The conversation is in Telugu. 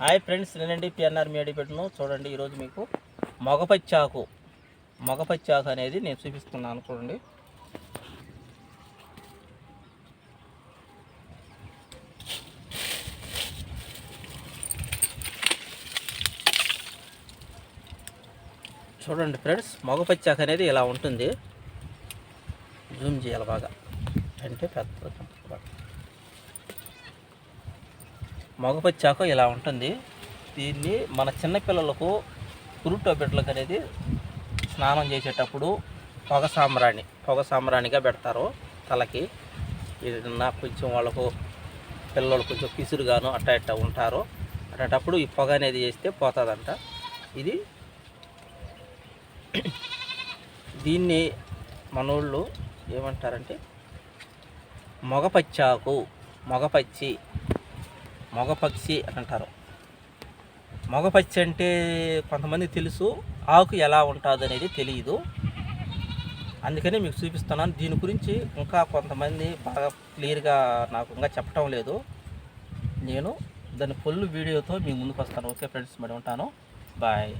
హాయ్ ఫ్రెండ్స్ నేనండి పిఎన్ఆర్ మీడియా పెట్టిన చూడండి ఈరోజు మీకు మగపచ్చాకు మగపచ్చాకు అనేది నేను చూపిస్తున్నాను చూడండి. చూడండి ఫ్రెండ్స్ మగపచ్చాకు అనేది ఇలా ఉంటుంది. జూమ్ చేయాలి బాగా. అంటే పెద్ద మగపచ్చాక ఇలా ఉంటుంది. దీన్ని మన చిన్నపిల్లలకు పురుటో బిడ్డలకు అనేది స్నానం చేసేటప్పుడు పొగ సాంబ్రాణి పొగ సాంబ్రాణిగా పెడతారు తలకి. ఏదన్నా కొంచెం వాళ్ళకు పిల్లలు కొంచెం పిసురుగాను అట్ట ఇట్ట ఉంటారు. అట్టేటప్పుడు ఈ పొగ అనేది చేస్తే పోతుందంట. ఇది దీన్ని మనోళ్ళు ఏమంటారంటే మొగపచ్చాకు మొగపచ్చి మొగపక్షి అని అంటారు. మొగపచ్చి అంటే కొంతమంది తెలుసు ఆకు ఎలా ఉంటుంది అనేది తెలియదు అందుకనే మీకు చూపిస్తున్నాను. దీని గురించి ఇంకా కొంతమంది బాగా క్లియర్గా నాకు ఇంకా చెప్పడం లేదు. నేను దాని ఫుల్ వీడియోతో మీ ముందుకు వస్తాను. ఓకే ఫ్రెండ్స్ మరి ఉంటాను. బాయ్.